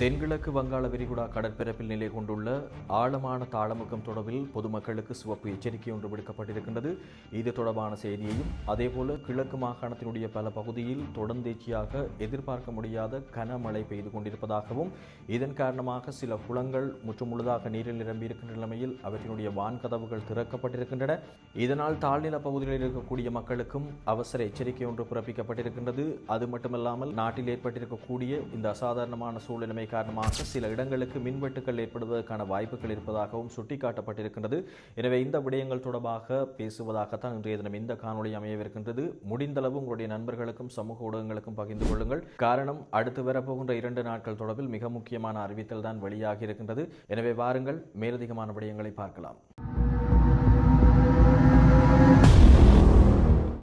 தென்கிழக்கு வங்காள விரிகுடா கடற்பரப்பில் நிலை கொண்டுள்ள ஆழமான தாளமுகம் தொடர்பில் பொதுமக்களுக்கு சிவப்பு எச்சரிக்கை ஒன்று விடுக்கப்பட்டிருக்கின்றது. இது தொடர்பான செய்தியையும் அதேபோல கிழக்கு மாகாணத்தினுடைய பல பகுதியில் தொடர்ந்தேச்சியாக எதிர்பார்க்க முடியாத கனமழை பெய்து கொண்டிருப்பதாகவும் இதன் காரணமாக சில குளங்கள் முற்றுமுழுதாக நீரில் நிரம்பியிருக்கின்ற நிலைமையில் அவற்றினுடைய வான்கதவுகள் திறக்கப்பட்டிருக்கின்றன. இதனால் தாழ்நில பகுதிகளில் இருக்கக்கூடிய மக்களுக்கும் அவசர எச்சரிக்கை ஒன்று பிறப்பிக்கப்பட்டிருக்கின்றது. அது மட்டுமல்லாமல் நாட்டில் ஏற்பட்டிருக்கக்கூடிய இந்த அசாதாரணமான சூழ்நிலைமை காரணமாக சில இடங்களுக்கு மின்வெட்டுகள் ஏற்படுவதற்கான வாய்ப்புகள் இருப்பதாகவும் சுட்டிக்காட்டப்பட்டிருக்கின்றது. எனவே இந்த விடயங்கள் தொடர்பாக பேசுவதாகத்தான் இன்றைய தினம் இந்த காணொளி அமையவிருக்கின்றது. முடிந்தளவு உங்களுடைய நண்பர்களுக்கும் சமூக ஊடகங்களுக்கும் பகிர்ந்து கொள்ளுங்கள். காரணம் அடுத்து வரப்போகின்ற இரண்டு நாட்கள் தொடர்பில் மிக முக்கியமான அறிவித்தல் தான் வெளியாகி இருக்கின்றது எனவே வாருங்கள் மேலதிகமான விடயங்களை பார்க்கலாம்.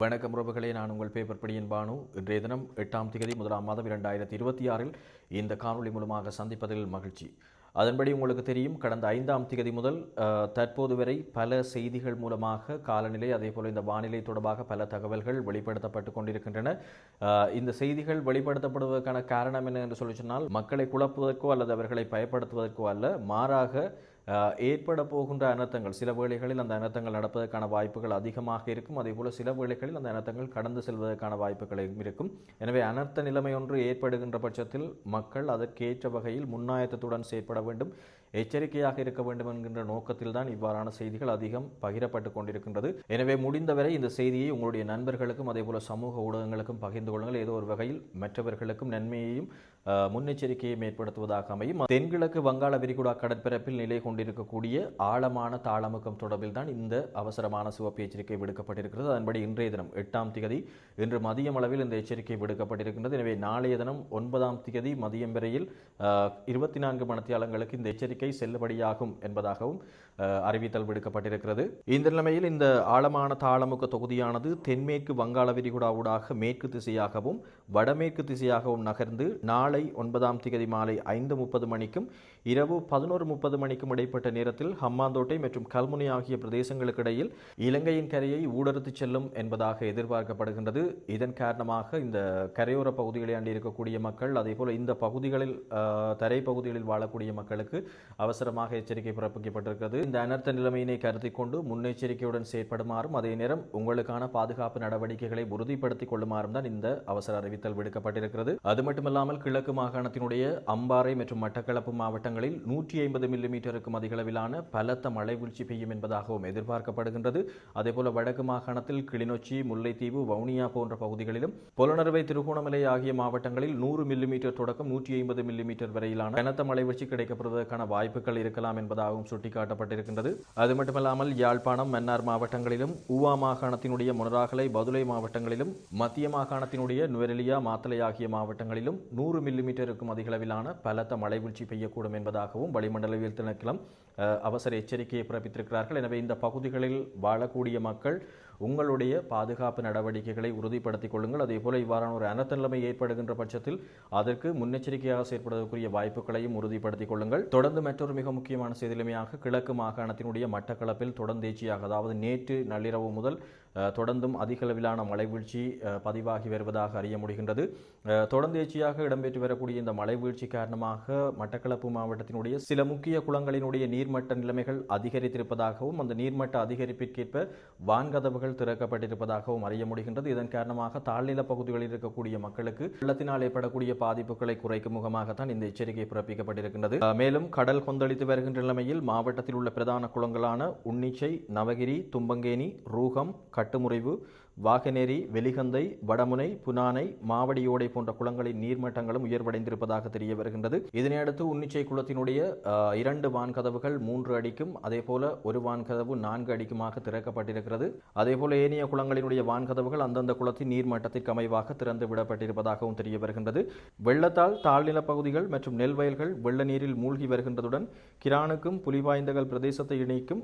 வணக்கம் உறவுகளே நான் உங்கள் பேப்பர் படியின் பானு. இன்றைய தினம் எட்டாம் திகதி முதலாம் மாதம் இரண்டாயிரத்தி இருபத்தி ஆறில் இந்த காணொளி மூலமாக சந்திப்பதில் மகிழ்ச்சி. அதன்படி உங்களுக்கு தெரியும் கடந்த ஐந்தாம் திகதி முதல் தற்போது வரை பல செய்திகள் மூலமாக காலநிலை அதே போல் இந்த வானிலை தொடர்பாக பல தகவல்கள் வெளிப்படுத்தப்பட்டு கொண்டிருக்கின்றன. இந்த செய்திகள் வெளிப்படுத்தப்படுவதற்கான காரணம் என்ன என்று சொல்லி சொன்னால் மக்களை குழப்புவதற்கோ அல்லது அவர்களை பயப்படுத்துவதற்கோ அல்ல மாறாக ஏற்பட போகின்ற அனர்த்தங்கள் சில வேளைகளில் அந்த அனர்த்தங்கள் நடப்பதற்கான வாய்ப்புகள் அதிகமாக இருக்கும். அதேபோல் சில வேளைகளில் அந்த அனர்த்தங்கள் கடந்து செல்வதற்கான வாய்ப்புகள் இருக்கும். எனவே அனர்த்த நிலைமை ஒன்று ஏற்படுகின்ற பட்சத்தில் மக்கள் அதற்கேற்ற வகையில் முன்னாயத்தத்துடன் செயற்பட வேண்டும். எச்சரிக்கையாக இருக்க வேண்டும் என்கின்ற நோக்கத்தில் தான் இவ்வாறான செய்திகள் அதிகம் பகிரப்பட்டு கொண்டிருக்கின்றது. எனவே முடிந்தவரை இந்த செய்தியை உங்களுடைய நண்பர்களுக்கும் அதே போல சமூக ஊடகங்களுக்கும் பகிர்ந்து கொள்ளுங்கள். ஏதோ ஒரு வகையில் மற்றவர்களுக்கும் நன்மையையும் முன்னெச்சரிக்கையை மேற்படுத்துவதாக அமையும். தென்கிழக்கு வங்காள விரிகுடா கடற்பரப்பில் நிலை கொண்டிருக்கக்கூடிய ஆழமான தாளமுகம் தொடர்பில் தான் இந்த அவசரமான சிவப்பு எச்சரிக்கை விடுக்கப்பட்டிருக்கிறது. அதன்படி இன்றைய தினம் எட்டாம் திகதி இன்று மதியம் அளவில் இந்த எச்சரிக்கை விடுக்கப்பட்டிருக்கின்றது. எனவே நாளைய தினம் ஒன்பதாம் திகதி மதியம் வரையில் இருபத்தி நான்கு மணத்தியாலங்களுக்கு இந்த எச்சரிக்கை செல்லுபடியாகும் என்பதாகவும் அறிவித்தல் விடுக்கப்பட்டிருக்கிறது. இந்த நிலைமையில் இந்த ஆழமான தாளமுக தொகுதியானது தென்மேற்கு வங்காள விரிகுடாவூடாக மேற்கு திசையாகவும் வடமேற்கு திசையாகவும் நகர்ந்து நாளை ஒன்பதாம் திகதி மாலை ஐந்து முப்பது மணிக்கும் இரவு பதினோரு முப்பது மணிக்கும் இடைப்பட்ட நேரத்தில் ஹம்மாந்தோட்டை மற்றும் கல்முனை ஆகிய பிரதேசங்களுக்கு இடையில் இலங்கையின் கரையை ஊடறுத்துச் செல்லும் என்பதாக எதிர்பார்க்கப்படுகின்றது. இதன் காரணமாக இந்த கரையோர பகுதிகளை அண்டி இருக்கக்கூடிய மக்கள் அதேபோல் இந்த பகுதிகளில் தரைப்பகுதிகளில் வாழக்கூடிய மக்களுக்கு அவசரமாக எச்சரிக்கை பிறப்பிக்கப்பட்டிருக்கிறது. இந்த அனர்த்த நிலைமையினை கருத்தில் கொண்டு முன்னெச்சரிக்கையுடன் செயற்படுமாறும் அதே நேரம் உங்களுக்கான பாதுகாப்பு நடவடிக்கைகளை உறுதிப்படுத்திக் கொள்ளுமாறும் தான் இந்த அவசர அறிவித்தல் விடுக்கப்பட்டிருக்கிறது. அது மட்டுமல்லாமல் கிழக்கு மாகாணத்தினுடைய அம்பாறை மற்றும் மட்டக்களப்பு மாவட்டங்களில் நூற்றி ஐம்பது மில்லிமீட்டருக்கும் அதிகளவிலான பலத்த மழை வீழ்ச்சி பெய்யும் என்பதாகவும் எதிர்பார்க்கப்படுகின்றது. அதேபோல வடக்கு மாகாணத்தில் கிளிநொச்சி முல்லைத்தீவு வவுனியா போன்ற பகுதிகளிலும் புலனறுவை திருகோணமலை ஆகிய மாவட்டங்களில் நூறு மில்லிமீட்டர் தொடக்கம் நூற்றி ஐம்பது மில்லிமீட்டர் வரையிலான கனத்த மழை வீழ்ச்சி கிடைக்கப்படுவதற்கான வாய்ப்புகள் இருக்கலாம் என்பதாகவும் சுட்டிக்காட்டப்பட்டிருக்கின்றது. அது மட்டுமல்லாமல் யாழ்ப்பாணம் மன்னார் மாவட்டங்களிலும் ஊவா மாகாணத்தினுடைய முனராகலை பதுளை மாவட்டங்களிலும் மத்திய மாகாணத்தினுடைய நுவரெலியா மாத்தலை ஆகிய மாவட்டங்களிலும் நூறு மில்லி மில்லிமீட்டருக்கும் அதிகளவிலான பலத்த மழை வீழ்ச்சி பெய்யக்கூடும் என்பதாகவும் வளிமண்டலவியல் திணைக்களம் அவசர எச்சரிக்கையை பிறப்பித்திருக்கிறார்கள். எனவே இந்த பகுதிகளில் வாழக்கூடிய மக்கள் உங்களுடைய பாதுகாப்பு நடவடிக்கைகளை உறுதிப்படுத்திக் கொள்ளுங்கள். அதே போல இவ்வாறான ஒரு அனத்தன்மை ஏற்படுகின்ற பட்சத்தில் அதற்கு முன்னெச்சரிக்கையாக செயற்படுவதற்குரிய வாய்ப்புகளையும் உறுதிப்படுத்திக் கொள்ளுங்கள். தொடர்ந்து மற்றொரு மிக முக்கியமான செய்திலுமையாக கிழக்கு மாகாணத்தினுடைய மட்டக்களப்பில் தொடர்ந்தேச்சியாக அதாவது நேற்று நள்ளிரவு முதல் தொடர்ந்தும் அதிக அளவிலான மழைவீழ்ச்சி பதிவாகி வருவதாக அறிய முடிகின்றது. தொடர்ந்தேச்சியாக இடம்பெற்று வரக்கூடிய இந்த மழைவீழ்ச்சி காரணமாக மட்டக்களப்பு மாவட்டத்தினுடைய சில முக்கிய குளங்களினுடைய நீர்மட்ட நிலைமைகள் அதிகரித்திருப்பதாகவும் அந்த நீர்மட்ட அதிகரிப்பிற்கேற்ப வான்கதவுகள் திறக்கப்பட்டிருப்பதாகவும் அறிய முடிகின்றது. இதன் காரணமாக தாழ்நில பகுதிகளில் இருக்கக்கூடிய மக்களுக்கு வெள்ளத்தினால் ஏற்படக்கூடிய பாதிப்புகளை குறைக்கும் முகமாகத்தான் இந்த எச்சரிக்கை பிறப்பிக்கப்பட்டிருக்கின்றது. மேலும் கடல் கொந்தளித்து வருகின்ற நிலைமையில் மாவட்டத்தில் உள்ள பிரதான குளங்களான உன்னிச்சை நவகிரி தும்பங்கேனி ரூகம் கட்டுமுறிவு வாகனேரி வெலிகந்தை வடமுனை புனானை மாவடியோடை போன்ற குளங்களின் நீர்மட்டங்களும் உயர்வடைந்திருப்பதாக தெரிய வருகின்றது. இதனையடுத்து உன்னிச்சை குளத்தினுடைய இரண்டு வான்கதவுகள் மூன்று அடிக்கும் அதே போல ஒரு வான்கதவு நான்கு அடிக்குமாக திறக்கப்பட்டிருக்கிறது. அதே போல ஏனைய குளங்களினுடைய வான்கதவுகள் அந்தந்த குளத்தின் நீர்மட்டத்திற்கு அமைவாக திறந்து விடப்பட்டிருப்பதாகவும் தெரிய வருகின்றது. வெள்ளத்தால் தாழ்நில பகுதிகள் மற்றும் நெல் வயல்கள் வெள்ள நீரில் மூழ்கி வருகின்றதுடன் கிரானுக்கும் புலிவாய்ந்தகல் பிரதேசத்தை இணைக்கும்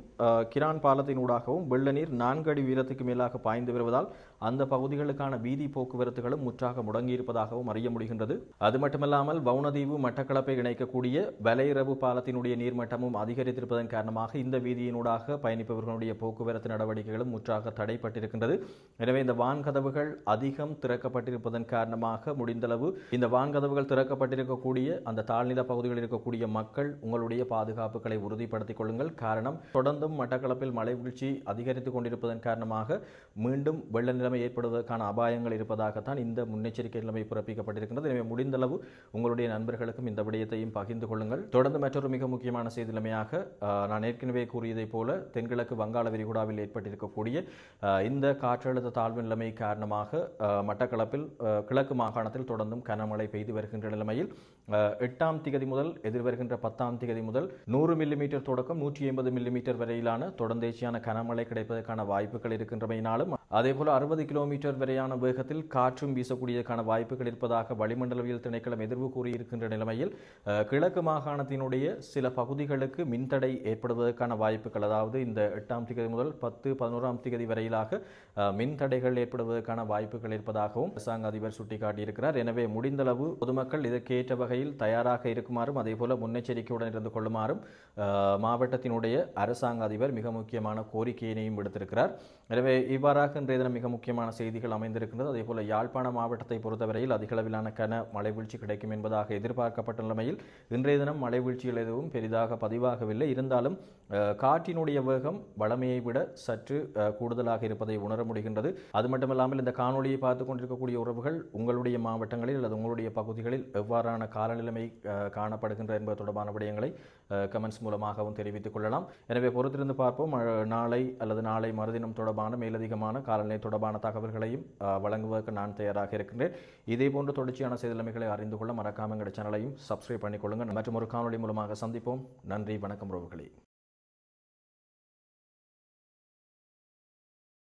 கிரான் பாலத்தினூடாகவும் வெள்ள நீர் நான்கு அடி உயரத்துக்கு மேலாக பாய்ந்து வருவதால் சொன்னால் அந்த பகுதிகளுக்கான வீதி போக்குவரத்துகளும் முற்றாக முடங்கியிருப்பதாகவும் அறிய முடிகின்றது. அது மட்டுமல்லாமல் வவுனதீவு மட்டக்களப்பை இணைக்கக்கூடிய வலையிறவு பாலத்தினுடைய நீர்மட்டமும் அதிகரித்திருப்பதன் காரணமாக இந்த வீதியினூடாக பயணிப்பவர்களுடைய போக்குவரத்து நடவடிக்கைகளும் முற்றாக தடைப்பட்டிருக்கின்றது. எனவே இந்த வான்கதவுகள் அதிகம் திறக்கப்பட்டிருப்பதன் காரணமாக முடிந்தளவு இந்த வான்கதவுகள் திறக்கப்பட்டிருக்கக்கூடிய அந்த தாழ்நில பகுதிகளில் இருக்கக்கூடிய மக்கள் உங்களுடைய பாதுகாப்புகளை உறுதிப்படுத்திக் கொள்ளுங்கள். காரணம் தொடர்ந்தும் மட்டக்களப்பில் மழை வீழ்ச்சி அதிகரித்துக் கொண்டிருப்பதன் காரணமாக மீண்டும் வெள்ள நிலைமை ஏற்படுவதற்கான அபாயங்கள் இருப்பதாகத்தான் இந்த முன்னெச்சரிக்கை நிலைமை பிறப்பிக்கப்பட்டிருக்கின்றது. எனவே முடிந்தளவு உங்களுடைய நண்பர்களுக்கும் இந்த விடயத்தையும் பகிர்ந்து கொள்ளுங்கள். தொடர்ந்து மற்றொரு மிக முக்கியமான செய்தி நிலைமையாக நான் ஏற்கனவே கூறியதைப் போல தென்கிழக்கு வங்காள விரிகுடாவில் ஏற்பட்டிருக்கக்கூடிய இந்த காற்றழுத்த தாழ்வு நிலைமை காரணமாக மட்டக்களப்பில் கிழக்கு மாகாணத்தில் தொடர்ந்தும் கனமழை பெய்து வருகின்ற நிலைமையில் எட்டாம் திகதி முதல் எதிர்வருகின்ற பத்தாம் திகதி முதல் நூறு மில்லிமீட்டர் தொடக்கம் நூற்றி ஐம்பது மில்லிமீட்டர் வரையிலான தொடர்ந்தேச்சியான கனமழை கிடைப்பதற்கான வாய்ப்புகள் இருக்கின்றமையினாலும் அதேபோல அறுபது கிலோமீட்டர் வரையான வேகத்தில் காற்றும் வீசக்கூடியதற்கான வாய்ப்புகள் இருப்பதாக வளிமண்டலவியல் திணைக்களம் எதிர்வு கூறியிருக்கின்ற நிலைமையில் கிழக்கு மாகாணத்தினுடைய சில பகுதிகளுக்கு மின்தடை ஏற்படுவதற்கான வாய்ப்புகள் அதாவது இந்த எட்டாம் திகதி முதல் பத்து பதினோராம் திகதி வரையிலாக மின்தடைகள் ஏற்படுவதற்கான வாய்ப்புகள் இருப்பதாகவும் அரசாங்க அதிபர் சுட்டிக்காட்டியிருக்கிறார். எனவே முடிந்தளவு பொதுமக்கள் இதற்கேற்ற வகையில் தயாராக இருக்குமாறும் அதேபோல முன்னெச்சரிக்கையுடன் இருந்து கொள்ளுமாறும் மாவட்டத்தினுடைய அரசாங்க அதிபர் மிக முக்கியமான கோரிக்கையினையும் விடுத்திருக்கிறார். எனவே இவ்வாறாக இன்றைய தினம் மிக முக்கியமான செய்திகள் அமைந்திருக்கின்றது. அதேபோல யாழ்ப்பாண மாவட்டத்தை பொறுத்தவரையில் அதிகளவிலான கன மழைவீழ்ச்சி கிடைக்கும் என்பதாக எதிர்பார்க்கப்பட்ட நிலைமையில் இன்றைய தினம் மழைவீழ்ச்சிகள் எதுவும் பெரிதாக பதிவாகவில்லை. இருந்தாலும் காற்றினுடைய வேகம் வளமையை விட சற்று கூடுதலாக இருப்பதை உணர முடிகின்றது. அது மட்டுமல்லாமல் இந்த காணொளியை பார்த்து கொண்டிருக்கக்கூடிய உறவுகள் உங்களுடைய மாவட்டங்களில் அல்லது உங்களுடைய பகுதிகளில் எவ்வாறான காலநிலைமை காணப்படுகின்ற என்பது தொடர்பான விடயங்களை கமெண்ட்ஸ் மூலமாகவும் தெரிவித்துக் கொள்ளலாம். எனவே பொறுத்திருந்து பார்ப்போம். நாளை அல்லது நாளை மறுதினம் தொடர்பான மேலதிகமான காலநிலை தொடர்பான தகவல்களையும் வழங்குவதற்கு நான் தயாராக இருக்கின்றேன். இதே போன்ற தொடர்ச்சியான செய்திலைமைகளை அறிந்து கொள்ள மறக்காம எங்களுடைய சேனலையும் சப்ஸ்கிரைப் பண்ணிக்கொள்ளுங்கள். மற்றும் ஒரு காணொலி மூலமாக சந்திப்போம். நன்றி வணக்கம் உறவுகளே.